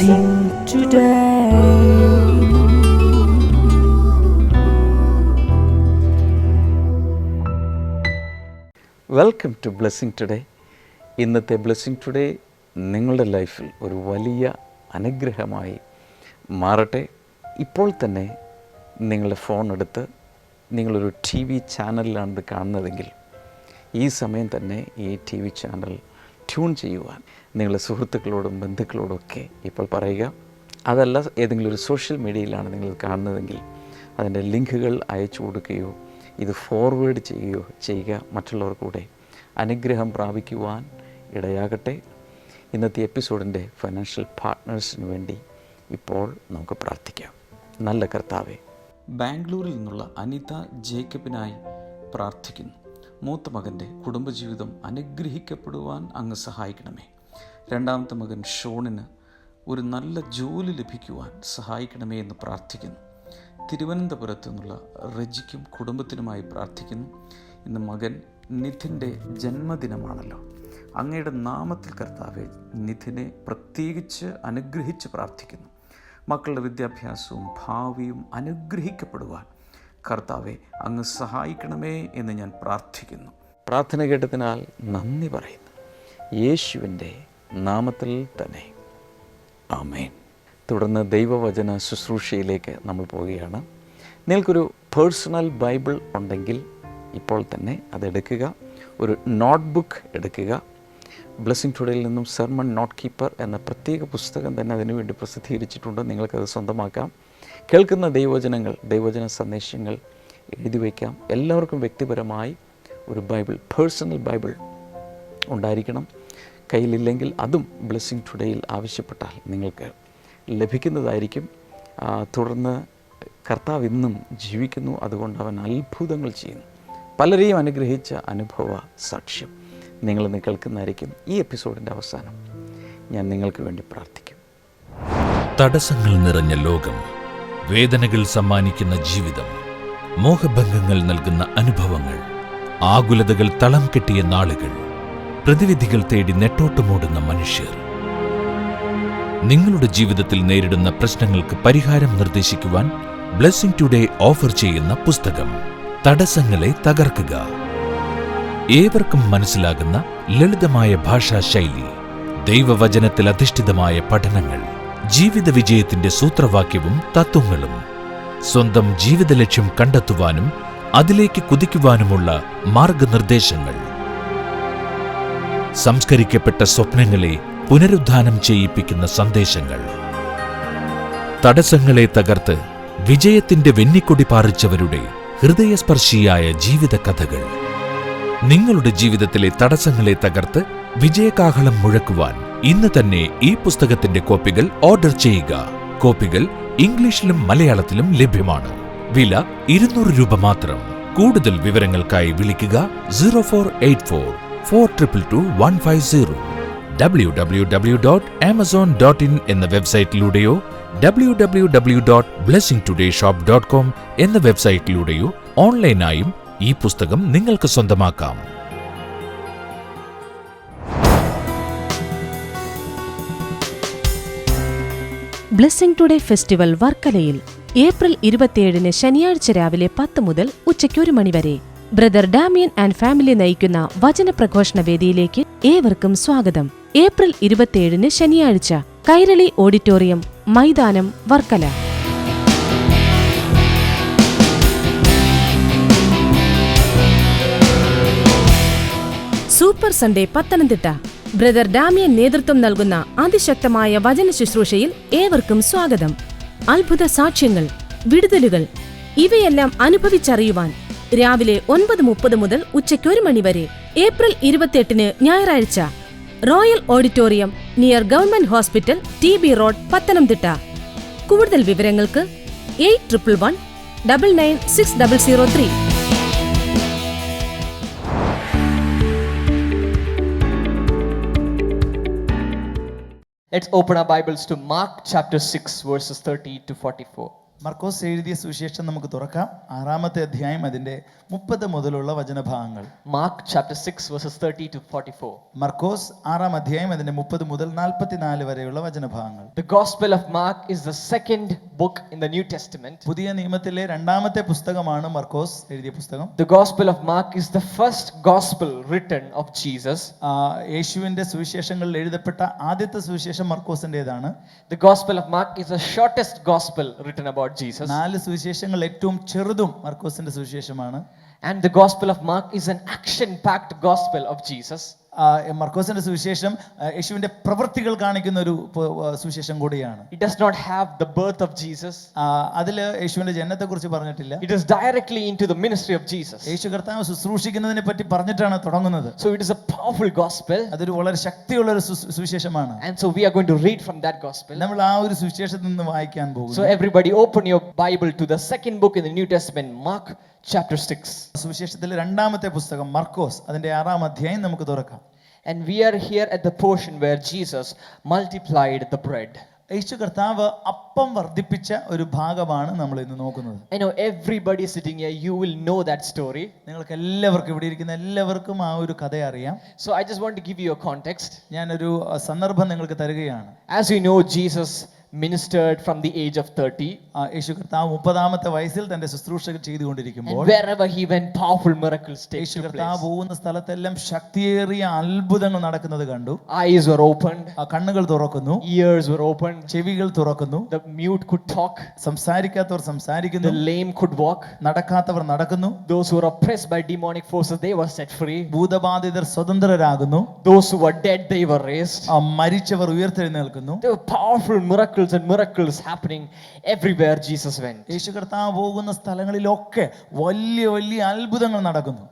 blessing today. Welcome to blessing today ഇന്നത്തെ blessing today നിങ്ങളുടെ ലൈഫിൽ ഒരു വലിയ അനുഗ്രഹമായി മാറട്ടെ ഇപ്പോൾ തന്നെ നിങ്ങളുടെ ഫോൺ എടുത്ത് നിങ്ങളൊരു ടി വി ചാനലിലാണ് ഇത് കാണുന്നതെങ്കിൽ ഈ സമയം തന്നെ ഈ ടി വി ചാനൽ ട്യൂൺ ചെയ്യുവാൻ നിങ്ങളുടെ സുഹൃത്തുക്കളോടും ബന്ധുക്കളോടും ഒക്കെ ഇപ്പോൾ പറയുക. അതല്ല ഏതെങ്കിലും ഒരു സോഷ്യൽ മീഡിയയിലാണ് നിങ്ങൾ കാണുന്നതെങ്കിൽ അതിന്റെ ലിങ്കുകൾ അയച്ചു കൊടുക്കുകയോ ഇത് ഫോർവേഡ് ചെയ്യുകയോ ചെയ്യുക. മറ്റുള്ളവർ കൂടെ അനുഗ്രഹം പ്രാപിക്കുവാൻ ഇടയാകട്ടെ. ഇന്നത്തെ എപ്പിസോഡിന്റെ ഫൈനാൻഷ്യൽ പാർട്ട്നേഴ്സിന് വേണ്ടി ഇപ്പോൾ നമുക്ക് പ്രാർത്ഥിക്കാം. നല്ല കർത്താവെ ബാംഗ്ലൂരിൽ നിന്നുള്ള അനിത ജേക്കബിനായി പ്രാർത്ഥിക്കുന്നു. മൂത്ത മകന്റെ കുടുംബജീവിതം അനുഗ്രഹിക്കപ്പെടുവാൻ അങ്ങ് സഹായിക്കണമേ. രണ്ടാമത്തെ മകൻ ഷോണിന് ഒരു നല്ല ജോലി ലഭിക്കുവാൻ സഹായിക്കണമേ എന്ന് പ്രാർത്ഥിക്കുന്നു. തിരുവനന്തപുരത്ത് നിന്നുള്ള റജിക്കും കുടുംബത്തിനുമായി പ്രാർത്ഥിക്കുന്നു. ഇന്ന് മകൻ നിധിന്റെ ജന്മദിനമാണല്ലോ. അങ്ങയുടെ നാമത്തിൽ കർത്താവെ നിധിനെ പ്രത്യേകിച്ച് അനുഗ്രഹിച്ച് പ്രാർത്ഥിക്കുന്നു. മക്കളുടെ വിദ്യാഭ്യാസവും ഭാവിയും അനുഗ്രഹിക്കപ്പെടുവാൻ കർത്താവെ അങ്ങ് സഹായിക്കണമേ എന്ന് ഞാൻ പ്രാർത്ഥിക്കുന്നു. പ്രാർത്ഥന കേട്ടതിനാൽ നന്ദി പറയുന്നു. യേശുവിന്റെ നാമത്തിൽ തന്നെ. ആമേൻ. തുടർന്ന് ദൈവവചന ശുശ്രൂഷയിലേക്ക് നമ്മൾ പോവുകയാണ്. നിങ്ങൾക്കൊരു പേഴ്സണൽ ബൈബിൾ ഉണ്ടെങ്കിൽ ഇപ്പോൾ തന്നെ അതെടുക്കുക ഒരു നോട്ട്ബുക്ക് എടുക്കുക. ബ്ലെസ്സിങ് ടുഡേയിൽ നിന്നും സെർമൺ നോട്ട് കീപ്പർ എന്ന പ്രത്യേക പുസ്തകം തന്നെ അതിനുവേണ്ടി പ്രസിദ്ധീകരിച്ചിട്ടുണ്ട്. നിങ്ങൾക്കത് സ്വന്തമാക്കാം. കേൾക്കുന്ന ദൈവവചനങ്ങൾ ദൈവവചന സന്ദേശങ്ങൾ എഴുതി വയ്ക്കാം. എല്ലാവർക്കും വ്യക്തിപരമായി ഒരു ബൈബിൾ പേഴ്സണൽ ബൈബിൾ ഉണ്ടായിരിക്കണം. കയ്യിലില്ലെങ്കിൽ അതും ബ്ലെസ്സിങ് ടുഡേയിൽ ആവശ്യപ്പെട്ടാൽ നിങ്ങൾക്ക് ലഭിക്കുന്നതായിരിക്കും. തുടർന്ന് കർത്താവ് ഇന്നും ജീവിക്കുന്നു. അതുകൊണ്ട് അവൻ അത്ഭുതങ്ങൾ ചെയ്യുന്നു. പലരെയും അനുഗ്രഹിച്ച അനുഭവ സാക്ഷ്യം നിങ്ങൾ കേൾക്കുന്നതായിരിക്കും ഈ എപ്പിസോഡിന്റെ അവസാനം. ഞാൻ നിങ്ങൾക്ക് വേണ്ടി പ്രാർത്ഥിക്കും. തടസ്സങ്ങൾ നിറഞ്ഞ ലോകം വേദനകൾ സമ്മാനിക്കുന്ന ജീവിതം മോഹഭംഗങ്ങൾ നൽകുന്ന അനുഭവങ്ങൾ ആകുലതകൾ തളം കെട്ടിയ നാളുകൾ പ്രതിവിധികൾ തേടി നെട്ടോട്ടമോടുന്ന മനുഷ്യർ. നിങ്ങളുടെ ജീവിതത്തിൽ നേരിടുന്ന പ്രശ്നങ്ങൾക്ക് പരിഹാരം നിർദ്ദേശിക്കുവാൻ ബ്ലെസ്സിംഗ് ടുഡേ ഓഫർ ചെയ്യുന്ന പുസ്തകം തടസ്സങ്ങളെ തകർക്കുക. ഏവർക്കും മനസ്സിലാകുന്ന ലളിതമായ ഭാഷാ ശൈലി ദൈവവചനത്തിൽ അധിഷ്ഠിതമായ പഠനങ്ങൾ ജീവിത വിജയത്തിന്റെ സൂത്രവാക്യവും തത്വങ്ങളും സ്വന്തം ജീവിത ലക്ഷ്യം കണ്ടെത്തുവാനും അതിലേക്ക് കുതിക്കുവാനുമുള്ള മാർഗനിർദ്ദേശങ്ങൾ. സംസ്കരിക്കപ്പെട്ട സ്വപ്നങ്ങളെ പുനരുദ്ധാനം ചെയ്യിപ്പിക്കുന്ന സന്ദേശങ്ങൾ. തടസ്സങ്ങളെ തകർത്ത് വിജയത്തിന്റെ വെന്നിക്കൊടി പാറിച്ചവരുടെ ഹൃദയസ്പർശിയായ ജീവിത കഥകൾ നിങ്ങളുടെ ജീവിതത്തിലെ തടസ്സങ്ങളെ തകർത്ത് വിജയകാഹളം മുഴക്കുവാൻ ഇന്ന് തന്നെ ഈ പുസ്തകത്തിന്റെ കോപ്പികൾ ഓർഡർ ചെയ്യുക. കോപ്പികൾ ഇംഗ്ലീഷിലും മലയാളത്തിലും ലഭ്യമാണ്. വില ഇരുന്നൂറ് രൂപ മാത്രം. കൂടുതൽ വിവരങ്ങൾക്കായി വിളിക്കുക zero four eight four four triple two one five zero W W W dot Amazon dot in എന്ന വെബ്സൈറ്റിലൂടെയോ W W W dot blessing today shop dot com എന്ന വെബ്സൈറ്റിലൂടെയോ ഓൺലൈനായും ഈ പുസ്തകം നിങ്ങൾക്ക് സ്വന്തമാക്കാം. ബ്ലെസ്സിംഗ് ടുഡേ ഫെസ്റ്റിവൽ വർക്കലയിൽ ഏപ്രിൽ ഇരുപത്തിയേഴിന് ശനിയാഴ്ച രാവിലെ പത്ത് മുതൽ ഉച്ചയ്ക്ക് ഒരു മണിവരെ ബ്രദർ ഡാമിയൻ ആൻഡ് ഫാമിലി നയിക്കുന്ന വചന പ്രഘോഷണ വേദിയിലേക്ക് ഏവർക്കും സ്വാഗതം. ഏപ്രിൽ ഇരുപത്തിയേഴിന് ശനിയാഴ്ച കൈരളി ഓഡിറ്റോറിയം മൈതാനം Varkala. Super Sunday Pathanamthitta. Brother Damian നേതൃത്വം നൽകുന്ന അതിശക്തമായ വചന ശുശ്രൂഷയിൽ ഏവർക്കും സ്വാഗതം. അത്ഭുത സാക്ഷ്യങ്ങൾ വിടുതലുകൾ ഇവയെല്ലാം അനുഭവിച്ചറിയുവാൻ രാവിലെ ഒൻപത് മുപ്പത് മുതൽ ഉച്ചയ്ക്ക് ഒരു മണിവരെ ഏപ്രിൽ ഇരുപത്തിയെട്ടിന് ഞായറാഴ്ച. Royal auditorium near government hospital T B road Pathanamthitta. കൂടുതൽ വിവരങ്ങൾക്ക് eight triple one double nine six double zero three. Let's open our Bibles to Mark chapter 6, verses 30 to 44. Markose എഴുതിയ സുവിശേഷം നമുക്ക് തുറക്കാം. ആറാമത്തെ അധ്യായം അതിന്റെ മുപ്പത് മുതലുള്ള വചനഭാഗങ്ങൾ. Mark chapter six 6, thirty 30 forty 44. മർക്കോസ് ആറാം അധ്യായം അതിന്റെ മുപ്പത് മുതൽ നാൽപ്പത്തിനാല് വരെയുള്ള വചനഭാഗങ്ങൾ. The gospel of Mark is the second book in the New Testament പുതിയ നിയമത്തിലെ രണ്ടാമത്തെ പുസ്തകമാണ് മർക്കോസ് എഴുതിയ പുസ്തകം. The gospel of Mark is the first gospel written of Jesus യേശുവിന്റെ സുവിശേഷങ്ങളിൽ എഴുതപ്പെട്ട ആദ്യത്തെ സുവിശേഷം മർക്കോസിന്റേതാണ് the gospel of Mark is the shortest gospel written written about Jesus. നാല് സുവിശേഷങ്ങൾ ഏറ്റവും ചെറുതും മർക്കോസിന്റെ സുവിശേഷമാണ് And the Gospel of Mark is an action packed gospel of Jesus. ആ, മർക്കോസിന്റെ സുവിശേഷം ആ, യേശുവിന്റെ പ്രവൃത്തികൾ കാണിക്കുന്ന ഒരു പ- ആ, സുവിശേഷം കൂടിയാണ് It does not have the birth of Jesus, ആ, അതിൽ യേശുവിന്റെ ജനനത്തെ കുറിച്ച് പറഞ്ഞിട്ടില്ല it is directly into the ministry of Jesus. യേശു കർത്താവ് ശുശ്രൂഷിക്കുന്നതിനെ പറ്റി പറഞ്ഞിട്ടാണ് തുടങ്ങുന്നത് So it is a powerful gospel. അതൊരു വളരെ ശക്തിയുള്ള ഒരു സു- സുവിശേഷമാണ് And so we are going to read from that gospel. നമ്മൾ ആ ഒരു സുവിശേഷത്തിൽ നിന്ന് വായിക്കാൻ So പോകും everybody open your Bible to the second book in the New Testament, Mark chapter 6. സുവിശേഷത്തിലെ രണ്ടാമത്തെ പുസ്തകം മർക്കോസ് അതിന്റെ ആറാം അധ്യായം നമുക്ക് തുറക്കാം And we are here at the portion where Jesus multiplied the bread. യേശു കർത്താവ് അപ്പം വർദ്ധിപ്പിച്ച ഒരു ഭാഗമാണ് നമ്മൾ ഇന്ന് നോക്കുന്നത് I know everybody sitting here, you will know that story. നിങ്ങൾക്ക് എല്ലാവർക്കും ഇവിടെ ഇരിക്കുന്ന എല്ലാവർക്കും ആ ഒരു കഥ അറിയാം So I just want to give you a context. ഞാൻ ഒരു സന്ദർഭം നിങ്ങൾക്ക് തരികയാണ് As you know, Jesus ministered from the age of 30. ആ, യേശു കർത്താവ് മുപ്പതാമത്തെ വയസ്സിൽ തന്റെ ശുശ്രൂഷ ചെയ്തുകൊണ്ടിരിക്കുമ്പോൾ wherever he went, powerful miracles take Yeshu place. കർത്താവ് പോകുന്ന സ്ഥലത്തെല്ലാം ശക്തിയേറിയ അത്ഭുതങ്ങൾ നടക്കുന്നത് കണ്ടു Eyes were opened, കണ്ണുകൾ തുറക്കുന്നു ears were opened, ചെവികൾ തുറക്കുന്നു the mute could talk, സംസാരിക്കാത്തവർ സംസാരിക്കുന്നു the lame could walk, നടക്കാത്തവർ നടക്കുന്നു those who were oppressed by demonic forces, they were set free. ഭൂതബാധിതർ സ്വതന്ത്രരാകുന്നു Those who were dead, they were raised. മരിച്ചവർ ഉയർത്തെഴുന്നേൽക്കുന്നു the powerful miracles and miracles happening everywhere Jesus went. യേശു കർത്താവ് പോകുന്ന സ്ഥലങ്ങളിലൊക്കെ വലിയ വലിയ അത്ഭുതങ്ങൾ നടക്കുന്നു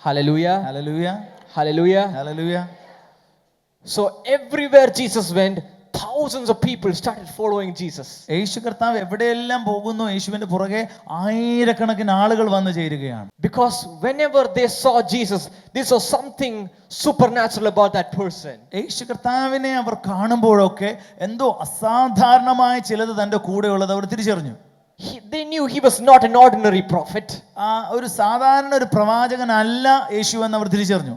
Hallelujah. Hallelujah Hallelujah. Hallelujah So everywhere Jesus went, thousands of people started following Jesus. യേശു കർത്താവ് എവിടെയെല്ലാം പോകുന്നു യേശുവിന്റെ പുറകെ ആയിരക്കണക്കിന് ആളുകൾ വന്നു ചേരുകയാണ് Because whenever they saw Jesus, they saw something supernatural about that person. യേശു കർത്താവിനെ അവർ കാണുമ്പോഴൊക്കെ എന്തോ അസാധാരണമായ ചിലത് തന്റെ കൂടെയുള്ളത് അവർ തിരിച്ചറിഞ്ഞു He, they knew he was not an ordinary prophet. ഒരു സാധാരണ ഒരു പ്രവാചകനല്ല യേശു എന്ന് അവർ തിരിച്ചറിഞ്ഞു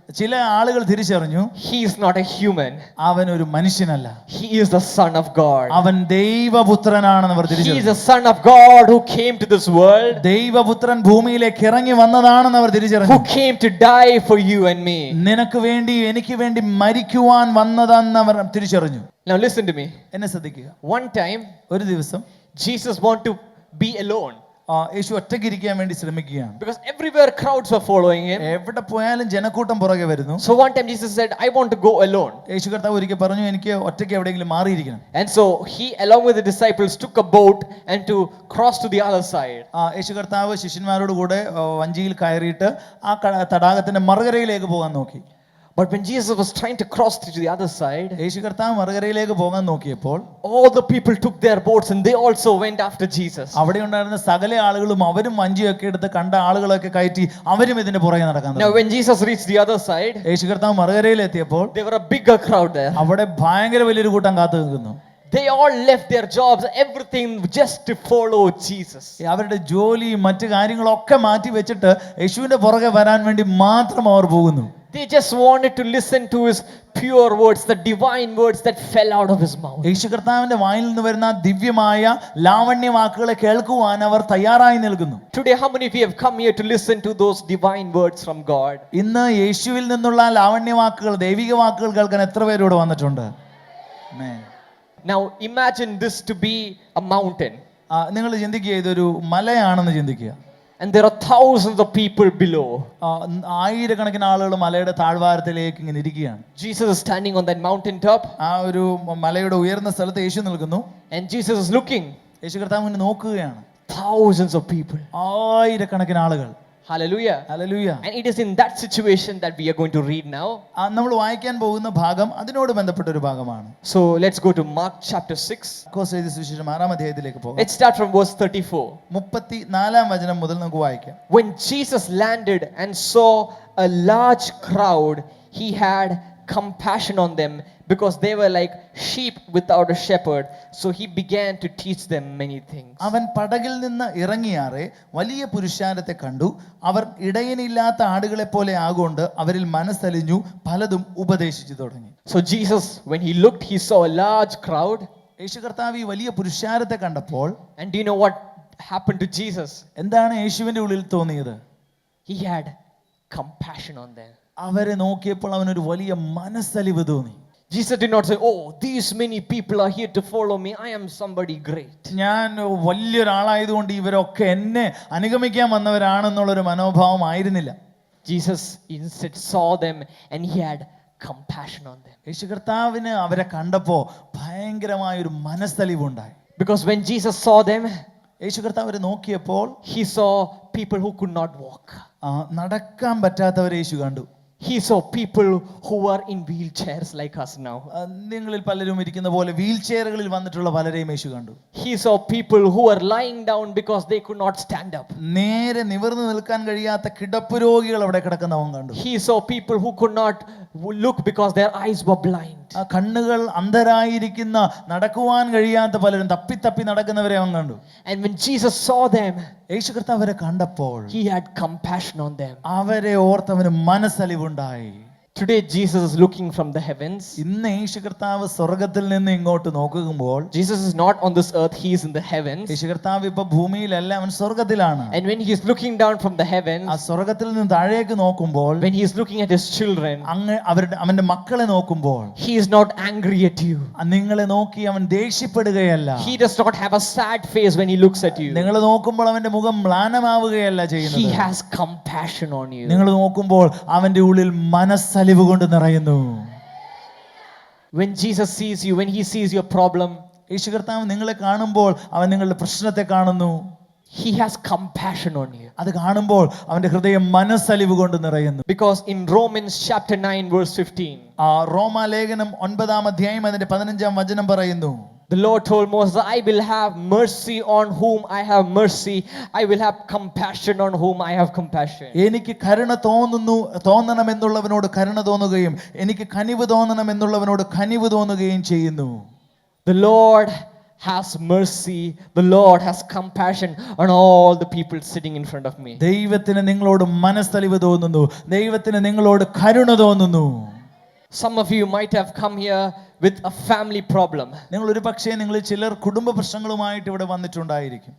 ചില ആളുകൾ തിരിച്ചറിഞ്ഞു he is not a human അവൻ ഒരു മനുഷ്യനല്ല. He is the Son of God. അവൻ ദൈവപുത്രനാണെന്ന് അവർ He is തിരിച്ചറിഞ്ഞു the Son of God who came to this world, ദൈവപുത്രൻ ഭൂമിയിലേക്ക് ഇറങ്ങി വന്നതാണെന്ന് അവർ തിരിച്ചറിഞ്ഞു. Who came to die for you and me. നിനക്ക് വേണ്ടി എനിക്ക് വേണ്ടി മരിക്കുവാൻ വന്നതെന്ന് അവർ തിരിച്ചറിഞ്ഞു. Now listen to me. എന്നെ ശ്രദ്ധിക്കുക. One time, ഒരു ദിവസം ജീസസ് വാണ്ട് ടു ബി ആ, യേശു ഒറ്റയ്ക്ക് ഇരിക്കാൻ വേണ്ടി ശ്രമിക്കുകയാണ് because everywhere crowds were following him. എവിടെ പോയാലും ജനക്കൂട്ടം പുറകെ വരുന്നു So one time Jesus said, I want to go alone. യേശു കർത്താവ് ഒരിക്കൽ പറഞ്ഞു എനിക്ക് ഒറ്റയ്ക്ക് എവിടെയെങ്കിലും മാറിയിരിക്കണം And so he, along with the disciples, took a boat and to cross to the other side. ആ യേശു കർത്താവ് ശിഷ്യന്മാരോട് കൂടെ ആ, വഞ്ചിയിൽ കയറിയിട്ട് ആ ക- തടാകത്തിന്റെ മറുകരയിലേക്ക് പോകാൻ നോക്കി But when Jesus was trying to cross to the other side, യേശു കർത്താവ് മറുകരയിലേക്ക് പോകാൻ നോക്കിയപ്പോൾ all the people took their boats and they also went after Jesus. അവിടെ ഉണ്ടായിരുന്ന സകല ആളുകളും അവരും വഞ്ചിയൊക്കെ എടുത്ത് കണ്ട ആളുകളൊക്കെ കയറ്റി അവരും ഇതിന്റെ പുറകെ നടക്കാൻ Now, when Jesus reached the other side, യേശു കർത്താവ് മറുകരയിൽ എത്തിയപ്പോൾ there were a bigger crowd there. അവിടെ ഭയങ്കര വലിയൊരു കൂട്ടം കാത്തു നിൽക്കുന്നു They all left their jobs, everything just to follow Jesus. അവരുടെ ജോലിയും മറ്റു കാര്യങ്ങളൊക്കെ മാറ്റി വെച്ചിട്ട് യേശുവിന്റെ പുറകെ വരാൻ വേണ്ടി മാത്രം അവർ പോകുന്നു They just wanted to listen to his pure words, the divine words that fell out of his mouth. യേശു കർത്താവിന്റെ വായിൽ നിന്ന് വരുന്ന ദിവ്യമായ ലാവണ്യ വാക്കുകളെ കേൾക്കുവാൻ അവർ തയ്യാറായി നിൽക്കുന്നു Today, how many of you have come here to listen to those divine words from God? ഇന്ന് യേശുവിൽ നിന്നുള്ള ലാവണ്യ വാക്കുകൾ ദൈവിക വാക്കുകൾ കേൾക്കാൻ എത്ര പേരോട് വന്നിട്ടുണ്ട് Amen. Now, imagine this to be a mountain, ആ, നിങ്ങൾ ചിന്തിക്കുക ഇതൊരു മലയാണെന്ന് ചിന്തിക്കുക and there are thousands of people below. ആയിരക്കണക്കിന് ആളുകൾ മലയുടെ താഴ്വാരത്തിലേക്ക് ഇങ്ങനെ ഇരിക്കുകയാണ് Jesus is standing on that mountain top, ആ ഒരു മലയുടെ ഉയർന്ന സ്ഥലത്ത് യേശു നിൽക്കുന്നു and Jesus is looking. യേശു കർത്താവ് നോക്കുകയാണ് Thousands of people. ആയിരക്കണക്കിന് ആളുകൾ Hallelujah. Hallelujah And it is in that situation that we are going to read now. ആ, നമ്മൾ വായിക്കാൻ പോകുന്ന ഭാഗം അതിനോട് ബന്ധപ്പെട്ട ഒരു ഭാഗമാണ് So let's go to Mark chapter 6. Markose എഴുതിയ സുവിശേഷം ആറാം അധ്യായത്തിലേക്ക് പോകാം Let's start from verse 34. മുപ്പത്തി നാലാം വചനം മുതൽ നമുക്ക് വായിക്കാം When Jesus landed and saw a large crowd, he had compassion on them because they were like sheep without a shepherd. So he began to teach them many things. അവൻ പടകിൽ നിന്ന് ഇറങ്ങിയാറെ വലിയ പുരുഷാരത്തെ കണ്ടു അവർ ഇടയനില്ലാത്ത ആടുകളെ പോലെ ആകൊണ്ട് അവരിൽ മനസ്സലിഞ്ഞു പലതും ഉപദേശിച്ചു തുടങ്ങി So Jesus, when he looked, he saw a large crowd. യേശു കർത്താവ് ഈ വലിയ പുരുഷാരത്തെ കണ്ടപ്പോൾ And do you know what happened to Jesus? എന്താണ് യേശുവിന്റെ ഉള്ളിൽ തോന്നിയത് He had compassion on them. അവരെ നോക്കിയപ്പോൾ അവനൊരു വലിയ മനസ്സലിവ് തോന്നി Jesus did not say, Oh, these many people are here to follow me. I am somebody great. ഞാൻ വലിയൊരാളായതുകൊണ്ട് ഇവരൊക്കെ എന്നെ അനുഗമിക്കാൻ വന്നവരാണെന്നുള്ളൊരു മനോഭാവം ആയിരുന്നില്ല Jesus instead saw them and he had compassion on them. യേശു കർത്താവിന് അവരെ കണ്ടപ്പോ ഭയങ്കരമായ ഒരു മനസ്സലിവുണ്ടായി Because when Jesus saw them, യേശു കർത്താവ് അവരെ നോക്കിയപ്പോൾ he saw people who could not walk. ആ, നടക്കാൻ പറ്റാത്തവരെ യേശു കണ്ടു He saw people who were in wheelchairs like us now. ആ, നിങ്ങളിൽ പലരും ഇരിക്കുന്ന പോലെ വീൽ ചെയറുകളിൽ വന്നിട്ടുള്ള പലരെയും യേശു കണ്ടു He saw people who were lying down because they could not stand up. നേരെ നിവർന്നു നിൽക്കാൻ കഴിയാത്ത കിടപ്പ് രോഗികൾ അവിടെ കിടക്കുന്നവൻ കണ്ടു He saw people who could not look because their eyes were blind. ആ കണ്ണുകൾ അന്ധരായിരിക്കുന്ന നടക്കുവാൻ കഴിയാത്ത പലരും തപ്പി തപ്പി നടക്കുന്നവരെ അവൻ കണ്ടു And when Jesus saw them, യേശു കർത്താവ് അവരെ കണ്ടപ്പോൾ he had compassion on them. അവരെ ഓർത്തവന് മനസ്സലിവുണ്ടായി Today, Jesus is looking from the heavens. ഇന്ന് യേശു കർത്താവ് സ്വർഗത്തിൽ നിന്ന് ഇങ്ങോട്ട് നോക്കുമ്പോൾ Jesus is not on this earth, he is in the heavens. യേശു കർത്താവ് ഇപ്പൊ ഭൂമിയിലല്ല അവൻ സ്വർഗത്തിലാണ് And when he is looking down from the ആ heavens, സ്വർഗത്തിൽ നിന്ന് താഴേക്ക് നോക്കുമ്പോൾ when he is looking at his children, അങ്ങ് അവരുടെ അവന്റെ മക്കളെ നോക്കുമ്പോൾ he is not angry at you. ആ നിങ്ങളെ നോക്കി അവൻ ദേഷ്യപ്പെടുകയല്ല He does not have a sad face when he looks at you. നിങ്ങൾ നോക്കുമ്പോൾ അവന്റെ മുഖം മ്ലാനമാവുകയല്ല He ചെയ്യുന്നത് has compassion on you. നിങ്ങൾ നോക്കുമ്പോൾ അവന്റെ ഉള്ളിൽ മനസ്സലിവ് കൊണ്ട് നിറയുന്നു. When Jesus sees you, when he sees your problem, യേശു കർത്താവ് നിങ്ങളെ കാണുമ്പോൾ അവൻ നിങ്ങളുടെ പ്രശ്നത്തെ കാണുന്നു. he has compassion on you. അത് കാണുമ്പോൾ അവന്റെ ഹൃദയം മനസ്സലിവ് കൊണ്ട് നിറയുന്നു. Because in Romans chapter 9, verse 15, ആ റോമാലേഖനം ഒൻപതാം അധ്യായം അതിന്റെ പതിനഞ്ചാം വചനം പറയുന്നു. the Lord told Moses, I will have mercy on whom I have mercy, I will have compassion on whom I have compassion. എനിക്ക് കരുണ തോന്നുന്നു തോന്നണമെന്നുള്ളവനോട് കരുണ തോന്നുകയും എനിക്ക് കനിവ് തോന്നണമെന്നുള്ളവനോട് കനിവ് തോന്നുകയും ചെയ്യുന്നു The Lord has mercy, the Lord has compassion on all the people sitting in front of me. ദൈവത്തിന് നിങ്ങളോട് മനസ്സലിവ് തോന്നുന്നു ദൈവത്തിന് നിങ്ങളോട് കരുണ തോന്നുന്നു Some of you might have come here with a family problem. നിങ്ങൾ ഒരു പക്ഷേ നിങ്ങൾ ചിലർ കുടുംബ പ്രശ്നങ്ങളുമായിട്ട് ഇവിടെ വന്നിട്ടുണ്ടായിരിക്കും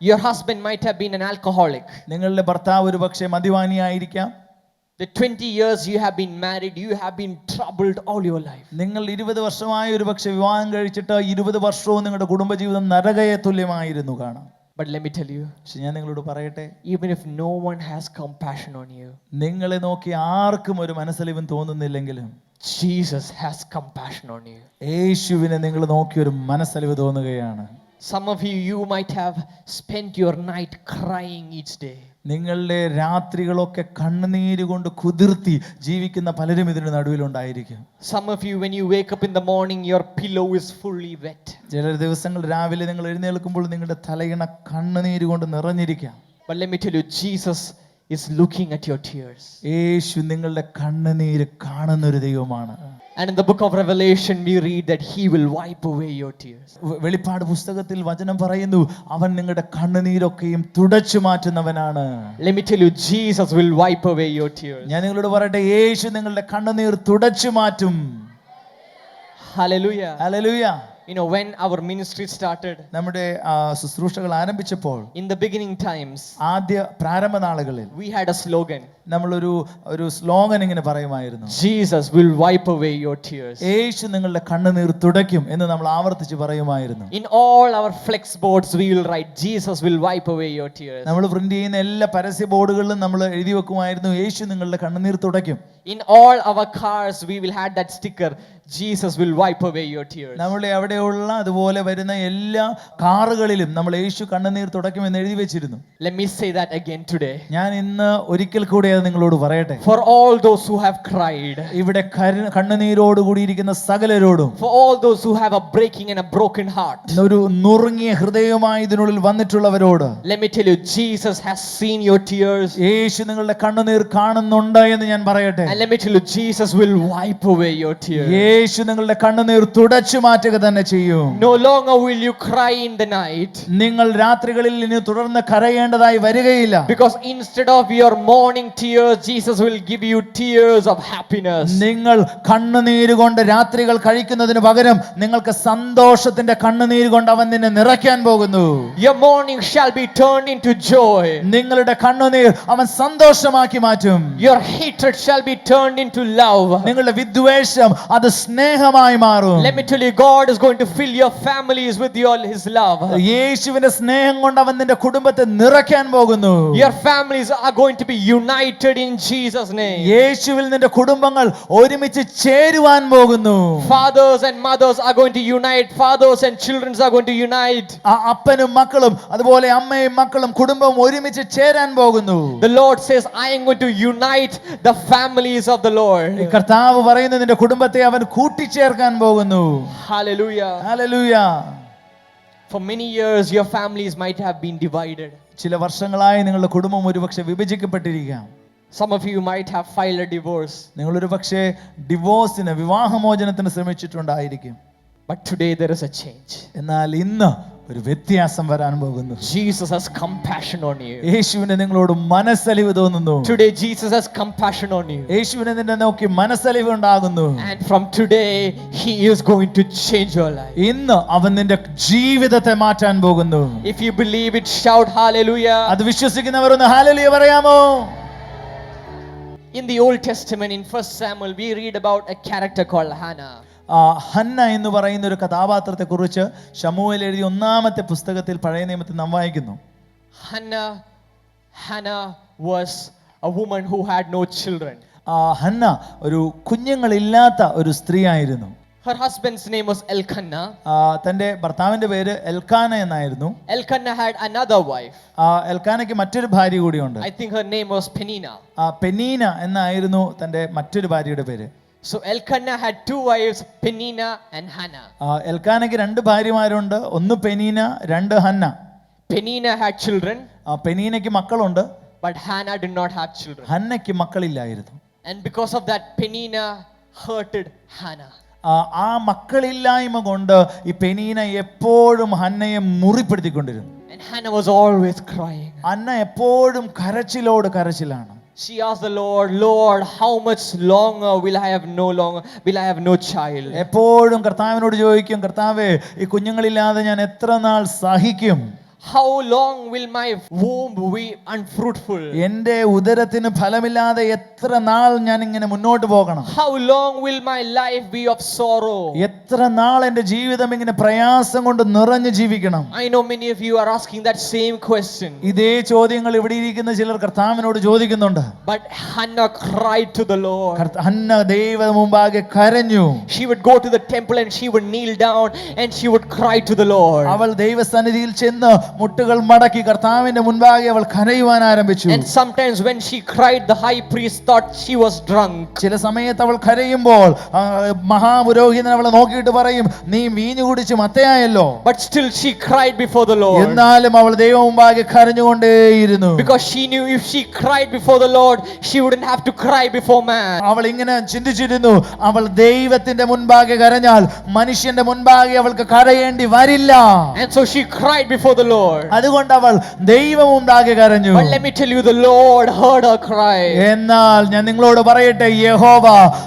Your husband might have been an alcoholic. നിങ്ങളുടെ ഭർത്താവ് ഒരു പക്ഷേ മദ്യപാനിയായിരിക്കാം The 20 years you have been married, you have been troubled all your life. നിങ്ങൾ ഇരുപത് വർഷമായ ഒരു പക്ഷേ വിവാഹം കഴിച്ചിട്ട് ഇരുപത് വർഷവും നിങ്ങളുടെ കുടുംബജീവിതം നരകയെ തുല്യമായിരുന്നു കാണാം But let me tell you, പക്ഷെ ഞാൻ നിങ്ങളോട് പറയട്ടെ even if no one has compassion on you, നിങ്ങളെ നോക്കി ആർക്കും ഒരു മനസ്സലിവും തോന്നുന്നില്ലെങ്കിലും Jesus has compassion on you. യേശുവിനെ നിങ്ങൾ നോക്കി ഒരു മനസ്സലിവ് തോന്നുകയാണ് Some of you, you might have spent your night crying each day. നിങ്ങളുടെ രാത്രികളൊക്കെ കണ്ണുനീര് കൊണ്ട് കുതിർത്തി ജീവിക്കുന്ന പലരും ഇതിന് നടുവിലുണ്ടായിരിക്കും Some of you, when you wake up in the morning, your pillow is fully wet. ചില ദിവസങ്ങൾ രാവിലെ നിങ്ങൾ എഴുന്നേൽക്കുമ്പോൾ നിങ്ങളുടെ തലയിണ കണ്ണുനീര് കൊണ്ട് നിറഞ്ഞിരിക്കാം But let me tell you, Jesus is looking at your tears. യേശു നിങ്ങളുടെ കണ്ണുനീര് കാണുന്ന ഒരു ദൈവമാണ് And in the book of Revelation, we read that He will wipe away your tears. വെളിപ്പാട് പുസ്തകത്തിൽ വചനം പറയുന്നു അവൻ നിങ്ങളുടെ കണ്ണുനീരൊക്കെയും തുടച്ചു മാറ്റുന്നവനാണ് Let me tell you, Jesus will wipe away your tears. ഞാൻ നിങ്ങളോട് പറയട്ടെ യേശു നിങ്ങളുടെ കണ്ണുനീർ തുടച്ചു മാറ്റും Hallelujah. Hallelujah You know, when our ministry started, നമ്മുടെ ആ, ശുശ്രൂഷകൾ ആരംഭിച്ചപ്പോൾ in the beginning times, ആദ്യ പ്രാരംഭ നാളുകളിൽ we had a slogan നമ്മളൊരു ഒരു സ്ലോഗൻ ഇങ്ങനെ പറയുമായിരുന്നു Jesus will wipe away your tears. യേശു നിങ്ങളുടെ കണ്ണുനീർ തുടയ്ക്കും എന്ന് നമ്മൾ ആവർത്തിച്ച് പറയുമായിരുന്നു In all our flex boards, we will write, Jesus will wipe away your tears. നമ്മൾ പ്രിന്റ് ചെയ്യുന്ന എല്ലാ പരസ്യ ബോർഡുകളിലും നമ്മൾ എഴുതി വെക്കുമായിരുന്നു യേശു നിങ്ങളുടെ കണ്ണുനീർ തുടയ്ക്കും In all our cars, we will have that sticker, Jesus will wipe away your tears. നമ്മളെ അവിടെയുള്ള അതുപോലെ വരുന്ന എല്ലാ കാറുകളിലും നമ്മൾ യേശു കണ്ണുനീർ എന്ന് എഴുതി വെച്ചിരുന്നു Let me say that again today. ഞാൻ ഇന്ന് ഒരിക്കൽ കൂടി അത് നിങ്ങളോട് പറയട്ടെ For all those who have cried, ഇവിടെ കണ്ണുനീരോട് കൂടിയിരിക്കുന്ന സകലരോടും for all those who have a breaking and a broken heart, ഒരു നുറുങ്ങിയ ഹൃദയവുമായി ഇതിനുള്ളിൽ വന്നിട്ടുള്ളവരോട് let me tell you, Jesus has seen your tears. യേശു നിങ്ങളുടെ കണ്ണുനീർ കാണുന്നുണ്ട് എന്ന് ഞാൻ പറയട്ടെ let me tell you, Jesus will wipe away your tears. യേശു നിങ്ങളുടെ കണ്ണുനീർ തുടച്ചു മാറ്റുക തന്നെ ചെയ്യും No longer will you cry in the night. നിങ്ങൾ രാത്രികളിൽ ഇനി തുടർന്ന് കരയേണ്ടതായി വരികയില്ല because instead of your mourning tears, Jesus will give you tears of happiness. നിങ്ങൾ കണ്ണുനീര് കൊണ്ട് രാത്രികൾ കഴിക്കുന്നതിന് പകരം നിങ്ങൾക്ക് സന്തോഷത്തിന്റെ കണ്ണുനീര് കൊണ്ട് അവൻ നിന്നെ നിറയ്ക്കാൻ പോകുന്നു Your morning shall be turned into joy. നിങ്ങളുടെ കണ്ണുനീർ അവൻ സന്തോഷമാക്കി മാറ്റും Your hatred shall be turned into love നിങ്ങളുടെ വിദ്വേഷം അത് സ്നേഹമായി മാറും Let me tell you, God is going to fill your families with your His love. യേശുവിന്റെ സ്നേഹം കൊണ്ട് അവൻ നിന്റെ കുടുംബത്തെ നിറയ്ക്കാൻ പോകുന്നു Your families are going to be united in Jesus' name. യേശുവിൽ നിന്റെ കുടുംബങ്ങൾ ഒരുമിച്ച് ചേരുവാൻ പോകുന്നു Fathers and mothers are going to unite. Fathers and children are going to unite. ആ അപ്പനും മക്കളും അതുപോലെ അമ്മയും മക്കളും കുടുംബവും ഒരുമിച്ച് ചേരാൻ പോകുന്നു The Lord says, I am going to unite the families of the Lord. കർത്താവ് പറയുന്ന നിന്റെ കുടുംബത്തെ അവൻ കൂട്ടിച്ചേർക്കാൻ പോകുന്നു For many years, your families might have been divided. ചില വർഷങ്ങളായി നിങ്ങളുടെ കുടുംബം ഒരുപക്ഷെ വിഭജിക്കപ്പെട്ടിരിക്കാം Some of you might have filed a divorce. നിങ്ങൾ ഒരുപക്ഷെ ഡിവോഴ്സിന് വിവാഹമോചനത്തിന് ശ്രമിച്ചിട്ടുണ്ടായിരിക്കും But today, there is a change. എന്നാൽ ഇന്ന് ഒരു വ്യത്യാസം വരാൻ പോകുന്നു Jesus has compassion on you. യേശുവിന് നിങ്ങളോട് മനസ്സലിവ് തോന്നുന്നു Today, Jesus has compassion on you. യേശുവിനെ നിന്നെ നോക്കി മനസ്സലിവ് ഉണ്ടാകുന്നു And from today, He is going to change your life. ഇന്ന് അവൻ നിന്റെ ജീവിതത്തെ മാറ്റാൻ പോകുന്നു If you believe it, shout hallelujah. അത് വിശ്വസിക്കുന്നവർ ഒന്ന് ഹാലലിയ പറയാമോ In the Old Testament, in 1 Samuel, we read about a character called Hannah. Hannah എന്ന് പറയുന്ന ഒരു കഥാപാത്രത്തെ കുറിച്ച് ഷമുവേൽ എഴുതിയ ഒന്നാമത്തെ പുസ്തകത്തിൽ പഴയ നിയമത്തിൽ നാം വായിക്കുന്നു. Hannah Hannah was a woman who had no children Hannah ഒരു കുഞ്ഞുങ്ങളില്ലാത്ത ഒരു സ്ത്രീ ആയിരുന്നു Her husband's name was Elkanna. ആ, തന്റെ ഭർത്താവിന്റെ പേര് എൽക്കാന എന്നായിരുന്നു. Elkanah ഹാഡ് അനദർ വൈഫ് എൽഖാനയ്ക്ക് മറ്റൊരു ഭാര്യ കൂടിയുണ്ട്. I think her name was Penina. ആ, പെനീന എന്നായിരുന്നു തന്റെ മറ്റൊരു ഭാര്യയുടെ പേര്. So Elkanah had two wives, Penina and Hannah. എൽക്കാനയ്ക്ക് രണ്ട് ഭാര്യമാരുണ്ട് ഒന്ന് പെനീന രണ്ട് ഹന്ന Penina had children, ആ, പെനീനയ്ക്ക് മക്കളുണ്ട് but Hannah did not have children. ഹന്നയ്ക്ക് മക്കളില്ലായിരുന്നു And because of that, Penina hurted Hannah. ആ, ആ മക്കളില്ലായ്മ കൊണ്ട് ഈ പെനീന എപ്പോഴും ഹന്നയെ മുറിപ്പെടുത്തിക്കൊണ്ടിരുന്നു And Hannah was always crying. അന്ന എപ്പോഴും കരച്ചിലോട് കരച്ചിലാണ് She asked the Lord, Lord, how much longer will I have no longer will I have no child? എപ്പോഴും കർത്താവിനോട് ചോദിക്കും കർത്താവേ ഈ കുഞ്ഞുങ്ങളില്ലാതെ ഞാൻ എത്ര നാൾ സഹിക്കും How long will my womb be unfruitful? എൻ്റെ ഉദരത്തിന് ഫലമില്ലാതെ എത്ര നാൾ ഞാൻ ഇങ്ങനെ മുന്നോട്ട് പോകണം How long will my life be of sorrow? എത്ര നാൾ എൻ്റെ ജീവിതം ഇങ്ങനെ പ്രയാസം കൊണ്ട് നിറഞ്ഞു ജീവിക്കണം I know many of you are asking that same question. ഇതേ ചോദ്യങ്ങൾ ഇവിടെ ഇരിക്കുന്ന ചിലർ കർത്താവിനോട് ചോദിക്കുന്നുണ്ട് But Hannah cried to the Lord. Kartha- Hannah ദൈവ മുമ്പാകെ കരഞ്ഞു She would go to the temple and she would kneel down and she would cry to the Lord. അവൾ ദൈവസന്നിധിയിൽ ചെന്ന് മുട്ടുകൾ മടക്കി കർത്താവിന്റെ മുൻപാകെ അവൾ കരയുവാൻ ആരംഭിച്ചു And sometimes when she cried, the high priest thought she was drunk. ചില സമയത്ത് അവൾ കരയുമ്പോൾ ആ, മഹാപുരോഹിതൻ അവളെ നോക്കിയിട്ട് പറയും നീ വീഞ്ഞു കുടിച്ച് മത്തയായല്ലോ But still she cried before the Lord. എന്നാലും അവൾ ദൈവം മുമ്പാകെ കരഞ്ഞുകൊണ്ടേയിരുന്നു Because she knew if she cried before the Lord, she wouldn't have to cry before man. അവൾ ഇങ്ങനെ ചിന്തിച്ചിരുന്നു അവൾ ദൈവത്തിന്റെ മുൻപാകെ കരഞ്ഞാൽ മനുഷ്യന്റെ മുൻപാകെ അവൾക്ക് കരയേണ്ടി വരില്ല And so she cried before the Lord. Lord. അതുകൊണ്ട് അവൾ ദൈവം മുമ്പാകെ കരഞ്ഞു But let me tell you, the Lord heard her cry. എന്നാൽ ഞാൻ നിങ്ങളോട് പറയട്ടെ യഹോവ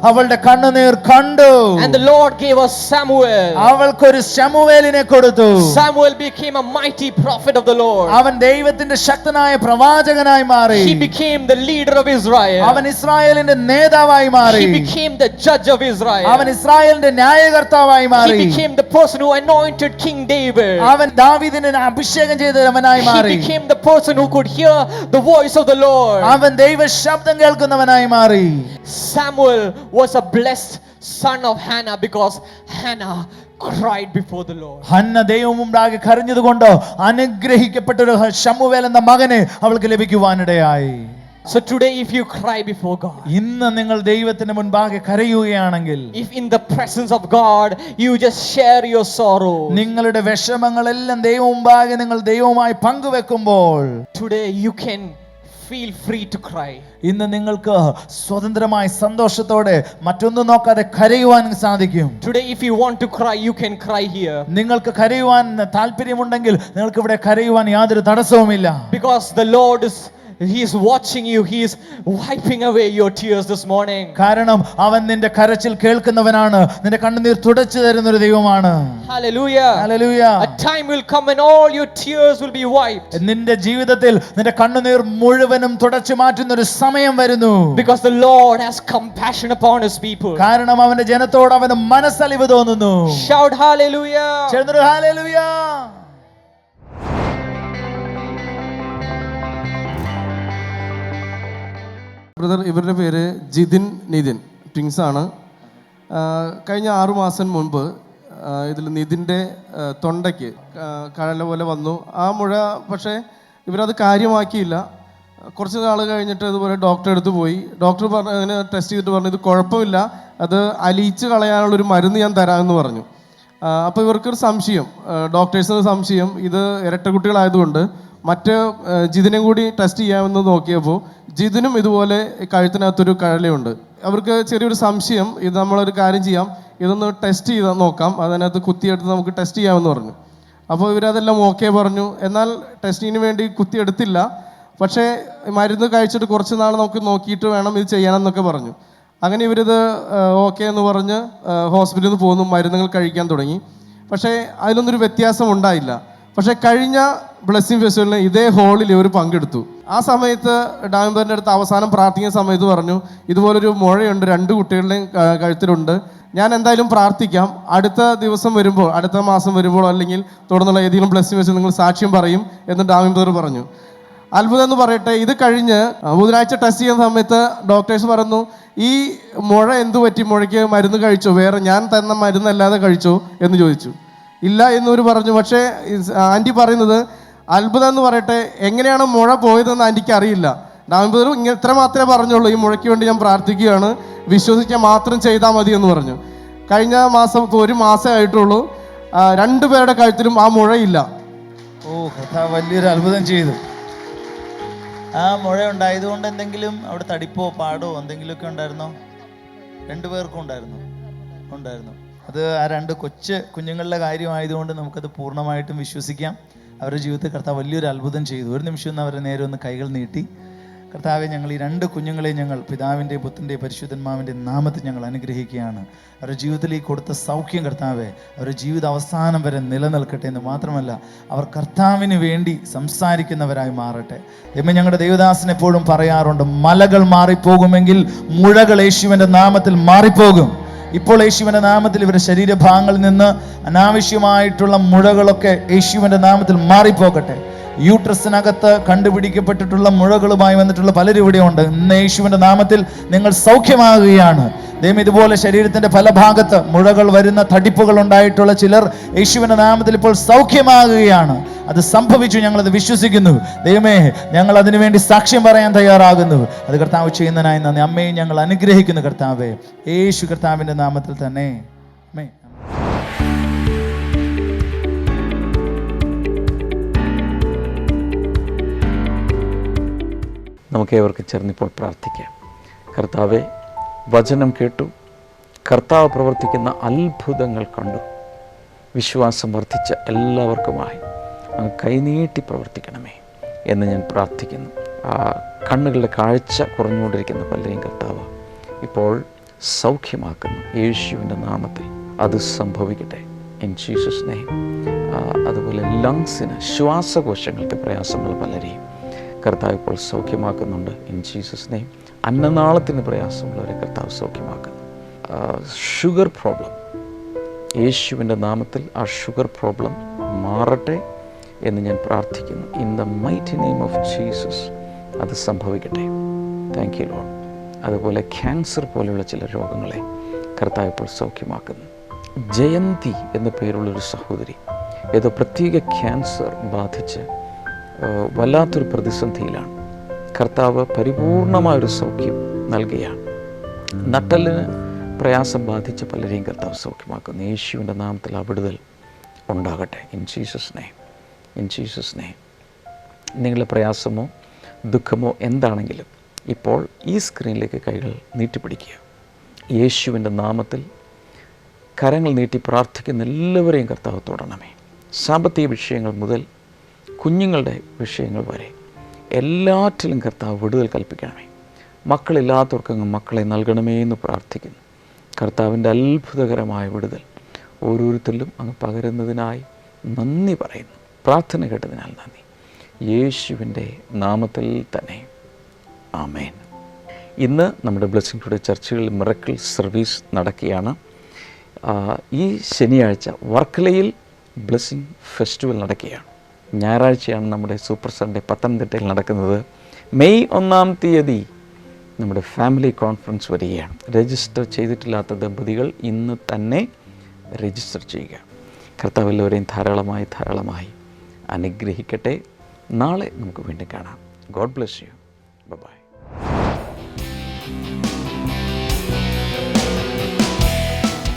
അവളുടെ കണ്ണുനീർ കണ്ടു And the Lord gave us Samuel. അവൾക്കൊരു ശമുവേലിനെ കൊടുത്തു Samuel became a mighty prophet of the Lord. അവൻ ദൈവത്തിന്റെ ശക്തനായ പ്രവാചകനായി മാറി He became the leader of Israel. അവൻ ഇസ്രായേലിന്റെ നേതാവായി മാറി He became the judge of Israel. അവൻ ഇസ്രായേലിന്റെ ന്യായകർത്താവായി He മാറി became the person who anointed King David. അവൻ ദാവീദിനെ അഭിഷേകം ചെയ്തവനായി He മാറി became the person who could hear the voice of the Lord. അവൻ ദൈവ ശബ്ദം കേൾക്കുന്നവനായി മാറി Samuel was a blessed son of Hannah because Hannah cried before the Lord. Hannah ദൈവം മുമ്പാകെ കരഞ്ഞതുകൊണ്ട് അനുഗ്രഹിക്കപ്പെട്ട ഒരു ശമുവേൽ എന്ന മകനെ അവൾക്ക് ലഭിക്കുവാനിടയായി So today, if you cry before God, ഇന്ന് നിങ്ങൾ ദൈവത്തിന് മുൻപാകെ കരയുകയാണെങ്കിൽ if in the presence of God you just share your sorrow, നിങ്ങളുടെ വിഷമങ്ങളെല്ലാം ദൈവം മുമ്പാകെ നിങ്ങൾ ദൈവവുമായി പങ്കുവെക്കുമ്പോൾ today you can feel free to cry. ഇന്ന് നിങ്ങൾക്ക് സ്വതന്ത്രമായി സന്തോഷത്തോടെ മറ്റൊന്നും നോക്കാതെ കരയുവാൻ സാധിക്കും Today, if you want to cry, you can cry here. നിങ്ങൾക്ക് കരയുവാൻ താല്പര്യമുണ്ടെങ്കിൽ നിങ്ങൾക്ക് ഇവിടെ കരയുവാൻ യാതൊരു തടസ്സവുമില്ല Because the Lord is He is watching you. He is wiping away your tears this morning. കാരണം അവൻ നിന്റെ കരച്ചിൽ കേൾക്കുന്നവനാണ് നിന്റെ കണ്ണുനീർ തുടച്ചു തരുന്ന ഒരു ദൈവമാണ് Hallelujah. Hallelujah. A time will come when all your tears will be wiped. നിന്റെ ജീവിതത്തിൽ നിന്റെ കണ്ണുനീർ മുഴുവനും തുടച്ചു മാറ്റുന്ന ഒരു സമയം വരുന്നു Because the Lord has compassion upon His people. കാരണം അവന്റെ ജനത്തോട് അവന് മനസ്സലിവ് തോന്നുന്നു Shout hallelujah. ചേർന്നൊരു ഹല്ലേലൂയ. ബ്രദർ ഇവരുടെ പേര് ജിതിൻ നിതിൻ ട്വിങ്സ് ആണ്. കഴിഞ്ഞ ആറു മാസം മുൻപ് ഇതിൽ നിതിന്റെ തൊണ്ടയ്ക്ക് കഴല പോലെ വന്നു. ആ മുഴ പക്ഷേ ഇവരത് കാര്യമാക്കിയില്ല. കുറച്ച് നാൾ കഴിഞ്ഞിട്ട് ഇതുപോലെ ഡോക്ടറെ അടുത്ത് പോയി. ഡോക്ടർ പറഞ്ഞ അങ്ങനെ ടെസ്റ്റ് ചെയ്തിട്ട് പറഞ്ഞു ഇത് കുഴപ്പമില്ല. അത് അലിയിച്ച് കളയാനുള്ളൊരു മരുന്ന് ഞാൻ തരാമെന്ന് പറഞ്ഞു. അപ്പോൾ ഇവർക്കൊരു സംശയം. ഡോക്ടേഴ്സിന് സംശയം. ഇത് ഇരട്ട കുട്ടികളായതുകൊണ്ട് മറ്റ് ജിതിനും കൂടി ടെസ്റ്റ് ചെയ്യാമെന്ന് നോക്കിയപ്പോൾ ജിതിനും ഇതുപോലെ കഴുത്തിനകത്തൊരു കഴലയുണ്ട് അവർക്ക് ചെറിയൊരു സംശയം ഇത് നമ്മളൊരു കാര്യം ചെയ്യാം ഇതൊന്ന് ടെസ്റ്റ് ചെയ്ത് നോക്കാം അതിനകത്ത് കുത്തിയെടുത്ത് നമുക്ക് ടെസ്റ്റ് ചെയ്യാമെന്ന് പറഞ്ഞു. അപ്പോൾ ഇവരതെല്ലാം ഓക്കെ പറഞ്ഞു. എന്നാൽ ടെസ്റ്റിങ്ങിന് വേണ്ടി കുത്തിയെടുത്തില്ല. പക്ഷേ മരുന്ന് കഴിച്ചിട്ട് കുറച്ച് നാൾ നമുക്ക് നോക്കിയിട്ട് വേണം ഇത് ചെയ്യാനെന്നൊക്കെ പറഞ്ഞു. അങ്ങനെ ഇവരിത് ഓക്കെ എന്ന് പറഞ്ഞ് ഹോസ്പിറ്റലിൽ നിന്ന് പോകുന്നു മരുന്നുകൾ കഴിക്കാൻ തുടങ്ങി. പക്ഷേ അതിലൊന്നൊരു വ്യത്യാസം ഉണ്ടായില്ല. പക്ഷേ കഴിഞ്ഞ ബ്ലെസ്സിങ് ഫെസ്റ്റിവലിന് ഇതേ ഹോളിൽ ഇവർ പങ്കെടുത്തു. ആ സമയത്ത് ഡാമിബറിന്റെ അടുത്ത് അവസാനം പ്രാർത്ഥിക്കുന്ന സമയത്ത് പറഞ്ഞു ഇതുപോലൊരു മുഴയുണ്ട് രണ്ട് കുട്ടികളുടെയും കഴുത്തിലുണ്ട്. ഞാൻ എന്തായാലും പ്രാർത്ഥിക്കാം. അടുത്ത ദിവസം വരുമ്പോൾ അടുത്ത മാസം വരുമ്പോൾ അല്ലെങ്കിൽ തുടർന്നുള്ള ഏതെങ്കിലും ബ്ലെസ്സിങ് വെച്ച് നിങ്ങൾ സാക്ഷ്യം പറയും എന്ന് ഡാമിബർ പറഞ്ഞു. അത്ഭുതം എന്ന് പറയട്ടെ ഇത് കഴിഞ്ഞ് ബുധനാഴ്ച ടെസ്റ്റ് ചെയ്യുന്ന സമയത്ത് ഡോക്ടേഴ്സ് പറഞ്ഞു ഈ മുഴ എന്തു പറ്റി? മുഴയ്ക്ക് മരുന്ന് കഴിച്ചു? വേറെ ഞാൻ തന്ന മരുന്നല്ലാതെ കഴിച്ചോ? എന്ന് ചോദിച്ചു. ഇല്ല എന്നൊരു പറഞ്ഞു പക്ഷേ ആന്റി പറയുന്നത് അത്ഭുതം എന്ന് പറയട്ടെ എങ്ങനെയാണ് മുഴ പോയതെന്ന് എനിക്ക് അറിയില്ല ഡാമിബർ ഇങ്ങനെ ഇത്ര മാത്രമേ പറഞ്ഞുള്ളൂ ഈ മുഴയ്ക്ക് വേണ്ടി ഞാൻ പ്രാർത്ഥിക്കുകയാണ്. വിശ്വസിക്കാൻ മാത്രം ചെയ്താൽ മതി എന്ന് പറഞ്ഞു. കഴിഞ്ഞ മാസം ഒരു മാസമേ ആയിട്ടുള്ളൂ. രണ്ടു പേരുടെ കഴുത്തിലും ആ മുഴയില്ല ഓ കഥ വലിയൊരു അത്ഭുതം ചെയ്തു. ആ മുഴ ഉണ്ടായതുകൊണ്ട് എന്തെങ്കിലും അവിടെ തടിപ്പോ പാടോ എന്തെങ്കിലുമൊക്കെ ഉണ്ടായിരുന്നോ? രണ്ടു പേർക്കും ഉണ്ടായിരുന്നു. ഉണ്ടായിരുന്നു. അത് ആ രണ്ട് കൊച്ച് കുഞ്ഞുങ്ങളുടെ കാര്യമായതുകൊണ്ട് നമുക്കത് പൂർണമായിട്ടും വിശ്വസിക്കാം. അവരുടെ ജീവിതത്തിൽ കർത്താവ് വലിയൊരു അത്ഭുതം ചെയ്തു. ഒരു നിമിഷം ഒന്ന് അവരുടെ നേരെ ഒന്ന് കൈകൾ നീട്ടി. കർത്താവെ ഞങ്ങൾ ഈ രണ്ട് കുഞ്ഞുങ്ങളെ ഞങ്ങൾ പിതാവിന്റെ പുത്തിന്റെ പരിശുദ്ധന്മാവിന്റെ നാമത്തിൽ ഞങ്ങൾ അനുഗ്രഹിക്കുകയാണ്. അവരുടെ ജീവിതത്തിൽ ഈ കൊടുത്ത സൗഖ്യം കർത്താവെ അവരുടെ ജീവിത അവസാനം വരെ നിലനിൽക്കട്ടെ എന്ന് മാത്രമല്ല അവർ കർത്താവിന് വേണ്ടി സംസാരിക്കുന്നവരായി മാറട്ടെ. എമ്മ ഞങ്ങളുടെ ദേവദാസൻ എപ്പോഴും പറയാറുണ്ട് മലകൾ മാറിപ്പോകുമെങ്കിൽ മുഴകൾ യേശുവിന്റെ നാമത്തിൽ മാറിപ്പോകും. ഇപ്പോൾ യേശുവിന്റെ നാമത്തിൽ ഇവരുടെ ശരീരഭാഗങ്ങളിൽ നിന്ന് അനാവശ്യമായിട്ടുള്ള മുഴകളൊക്കെ യേശുവിന്റെ നാമത്തിൽ മാറിപ്പോകട്ടെ. യൂട്രസിനകത്ത് കണ്ടുപിടിക്കപ്പെട്ടിട്ടുള്ള മുഴകളുമായി വന്നിട്ടുള്ള പലരും ഇവിടെയുണ്ട് ഇന്ന് യേശുവിന്റെ നാമത്തിൽ നിങ്ങൾ സൗഖ്യമാകുകയാണ്. ദൈവം ഇതുപോലെ ശരീരത്തിന്റെ പല ഭാഗത്ത് മുഴകൾ വരുന്ന തടിപ്പുകൾ ഉണ്ടായിട്ടുള്ള ചിലർ യേശുവിന്റെ നാമത്തിൽ ഇപ്പോൾ സൗഖ്യമാകുകയാണ്. അത് സംഭവിച്ചു ഞങ്ങളത് വിശ്വസിക്കുന്നു. ദൈവമേ ഞങ്ങൾ അതിനുവേണ്ടി സാക്ഷ്യം പറയാൻ തയ്യാറാകുന്നു. അത് കർത്താവ് ചെയ്യുന്നതിനായി നന്ദി. അമ്മയെ ഞങ്ങൾ അനുഗ്രഹിക്കുന്നു കർത്താവേ. യേശു കർത്താവിന്റെ നാമത്തിൽ തന്നെ. അമ്മേ നമുക്ക് ഏവർക്ക് ചേർന്നിപ്പോൾ പ്രാർത്ഥിക്കാം. കർത്താവെ വചനം കേട്ടു. കർത്താവ് പ്രവർത്തിക്കുന്ന അത്ഭുതങ്ങൾ കണ്ടു. വിശ്വാസം വർദ്ധിച്ച എല്ലാവർക്കുമായി അങ്ങ് കൈനീട്ടി പ്രവർത്തിക്കണമേ എന്ന് ഞാൻ പ്രാർത്ഥിക്കുന്നു. ആ കണ്ണുകളുടെ കാഴ്ച കുറഞ്ഞുകൊണ്ടിരിക്കുന്ന പലരെയും കർത്താവ് ഇപ്പോൾ സൗഖ്യമാക്കുന്നു. യേശുവിന്റെ നാമത്തിൽ അത് സംഭവിക്കട്ടെ. ഇൻ ജീസസ് നെയ്മ് അതുപോലെ ലങ്സിന് ശ്വാസകോശങ്ങൾക്ക് പ്രയാസമുള്ള പലരെയും കർത്താവ് ഇപ്പോൾ സൗഖ്യമാക്കുന്നുണ്ട്. ഇൻ ജീസസ് അന്നനാളത്തിന് പ്രയാസമുള്ളവരെ കർത്താവ് സൗഖ്യമാക്കുന്നു ഷുഗർ പ്രോബ്ലം യേശുവിന്റെ നാമത്തിൽ ആ ഷുഗർ പ്രോബ്ലം മാറട്ടെ എന്ന് ഞാൻ പ്രാർത്ഥിക്കുന്നു. In the mighty name of Jesus അത് സംഭവിക്കട്ടെ. താങ്ക് യു ലോഡ് അതുപോലെ ക്യാൻസർ പോലെയുള്ള ചില രോഗങ്ങളെ കർത്താവ് ഇപ്പോൾ സൗഖ്യമാക്കുന്നു. ജയന്തി എന്ന പേരുള്ളൊരു സഹോദരി ഏതോ പ്രത്യേക ക്യാൻസർ ബാധിച്ച് വല്ലാത്തൊരു പ്രതിസന്ധിയിലാണ്. കർത്താവ് പരിപൂർണമായൊരു സൗഖ്യം നൽകുകയാണ്. നട്ടലിന് പ്രയാസം ബാധിച്ച പലരെയും കർത്താവ് സൗഖ്യമാക്കുന്നു. യേശുവിന്റെ നാമത്തിൽ അവിടുതൽ ഉണ്ടാകട്ടെ. In Jesus name in Jesus name നിങ്ങളുടെ പ്രയാസമോ ദുഃഖമോ എന്താണെങ്കിലും ഇപ്പോൾ ഈ സ്ക്രീനിലേക്ക് കൈകൾ നീട്ടിപ്പിടിക്കുക. യേശുവിന്റെ നാമത്തിൽ കരങ്ങൾ നീട്ടി പ്രാർത്ഥിക്കുന്ന എല്ലാവരെയും കർത്താവ് തൊടണമേ. സാമ്പത്തിക വിഷയങ്ങൾ മുതൽ കുഞ്ഞുങ്ങളുടെ വിഷയങ്ങൾ വരെ എല്ലാറ്റിലും കർത്താവ് വിടുതൽ കൽപ്പിക്കണമേ. മക്കളില്ലാത്തവർക്ക് അങ്ങ് മക്കളെ നൽകണമേ എന്ന് പ്രാർത്ഥിക്കുന്നു. കർത്താവിന്റെ അത്ഭുതകരമായ വിടുതൽ ഓരോരുത്തരിലും അങ്ങ് പകരുന്നതിനായി നന്ദി പറയുന്നു. പ്രാർത്ഥന കേട്ടതിനാൽ നന്ദി. യേശുവിന്റെ നാമത്തിൽ തന്നെ. ആമേൻ. ഇന്ന് നമ്മുടെ ബ്ലെസ്സിംഗ് ടുഡേ ചർച്ചുകളിൽ മിറക്കിൾ സർവീസ് നടക്കുകയാണ്. ഈ ശനിയാഴ്ച വർക്കലയിൽ ബ്ലെസ്സിംഗ് ഫെസ്റ്റിവൽ നടക്കുകയാണ്. ഞായറാഴ്ചയാണ് നമ്മുടെ സൂപ്പർ സൺഡേ പത്തനംതിട്ടയിൽ നടക്കുന്നത്. മെയ് ഒന്നാം തീയതി നമ്മുടെ ഫാമിലി കോൺഫറൻസ് വരികയാണ്. രജിസ്റ്റർ ചെയ്തിട്ടില്ലാത്ത ദമ്പതികൾ ഇന്ന് തന്നെ രജിസ്റ്റർ ചെയ്യുക. കർത്താവ് എല്ലാവരെയും ധാരാളമായി ധാരാളമായി അനുഗ്രഹിക്കട്ടെ. നാളെ നമുക്ക് വീണ്ടും കാണാം. God bless you. ബൈ.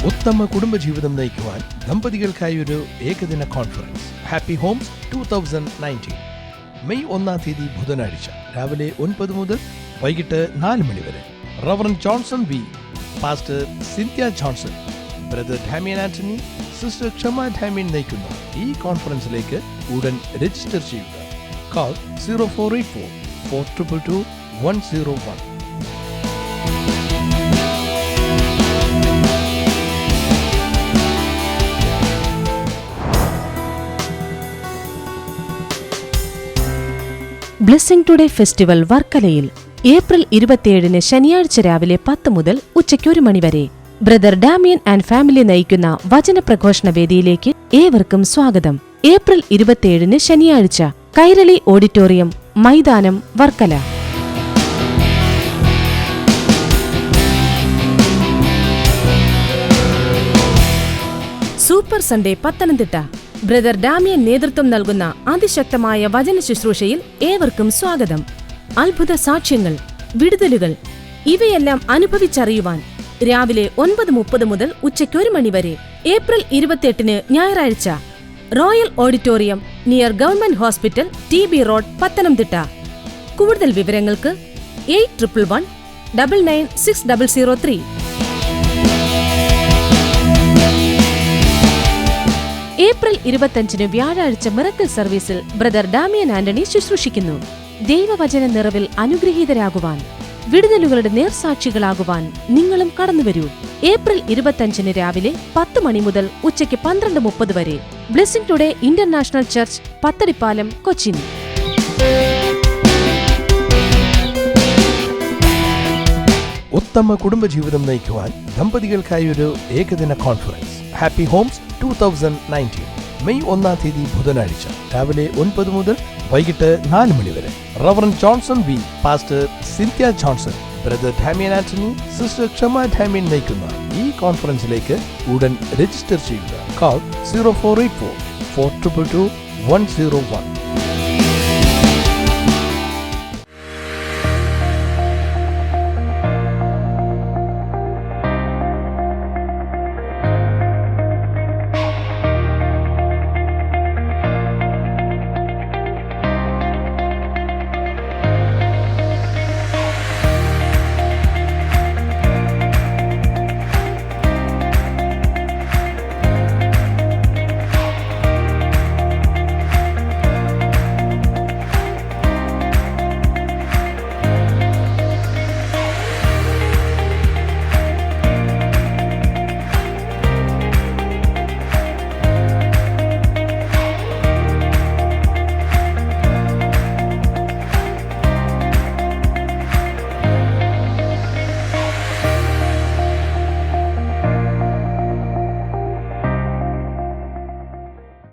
ഉത്തമ കുടുംബജീവിതം നയിക്കുവാൻ ദമ്പതികൾക്കായി ഒരു ഏകദിന conference happy homes two thousand nineteen May ഒന്നാം തീയതി ബുധനാഴ്ച രാവിലെ ഒൻപത് മുതൽ വൈകിട്ട് നാല് മണി വരെ. Reverend Johnson V pastor Cynthia Johnson brother Damian Antony sister Kshama Damian നയിക്കുന്ന. ഈ കോൺഫറൻസിലേക്ക് ഉടൻ രജിസ്റ്റർ ചെയ്യുക. Call zero four eight four four triple two one zero one blessing today festival വർക്കലയിൽ ഏപ്രിൽ ഇരുപത്തിയേഴിന് ശനിയാഴ്ച രാവിലെ പത്ത് മുതൽ ഉച്ചയ്ക്ക് ഒരു മണിവരെ ബ്രദർ ഡാമിയൻ ആൻഡ് ഫാമിലി നയിക്കുന്ന വചന പ്രഘോഷണ വേദിയിലേക്ക് ഏവർക്കും സ്വാഗതം. ഏപ്രിൽ ഇരുപത്തിയേഴിന് ശനിയാഴ്ച കൈരളി ഓഡിറ്റോറിയം മൈതാനം Varkala. Super Sunday Pathanamthitta. Brother Damian നേതൃത്വം നൽകുന്ന അതിശക്തമായ വചന ശുശ്രൂഷയിൽ ഏവർക്കും സ്വാഗതം. അത്ഭുത സാക്ഷ്യങ്ങൾ വിടുതലുകൾ ഇവയെല്ലാം അനുഭവിച്ചറിയുവാൻ രാവിലെ ഒൻപത് മുപ്പത് മുതൽ ഉച്ചയ്ക്ക് ഒരു മണിവരെ ഏപ്രിൽ ഇരുപത്തിയെട്ടിന് ഞായറാഴ്ച royal auditorium near government hospital T B road Pathanamthitta. കൂടുതൽ വിവരങ്ങൾക്ക് eight triple one double nine six double zero three. April ഇരുപത്തഞ്ചിന് വ്യാഴാഴ്ച മിറക്കൽ സർവീസിൽ ബ്രദർ ഡാമിയൻ ആന്റണി ശുശ്രൂഷിക്കുന്നു. ദൈവവചന നിറവിൽ അനുഗ്രഹീതരാകുവാൻ വിടുതലുകളുടെ നേർസാക്ഷികളാകുവാൻ നിങ്ങളും കടന്നുവരൂ. ഏപ്രിൽ ഇരുപത്തഞ്ചിന് രാവിലെ പത്ത് മണി മുതൽ ഉച്ചയ്ക്ക് പന്ത്രണ്ട് മുപ്പത് വരെ. Blessing today international church Pathadipalam Cochin. ഉത്തമ കുടുംബജീവിതം നയിക്കുവാൻ ദമ്പതികൾക്കായി ഒരു ഏകദിന conference happy homes two thousand nineteen May ഒന്നാം തീയതി ബുധനാഴ്ച രാവിലെ ഒൻപത് മുതൽ വൈകിട്ട് നാല് മണി വരെ. Reverend Johnson V pastor Cynthia Johnson brother Damian Antony sister Kshama Damian നയിക്കുന്ന ഈ കോൺഫറൻസിലേക്ക് ഉടൻ രജിസ്റ്റർ ചെയ്യുക. Call zero four eight four four triple two one zero one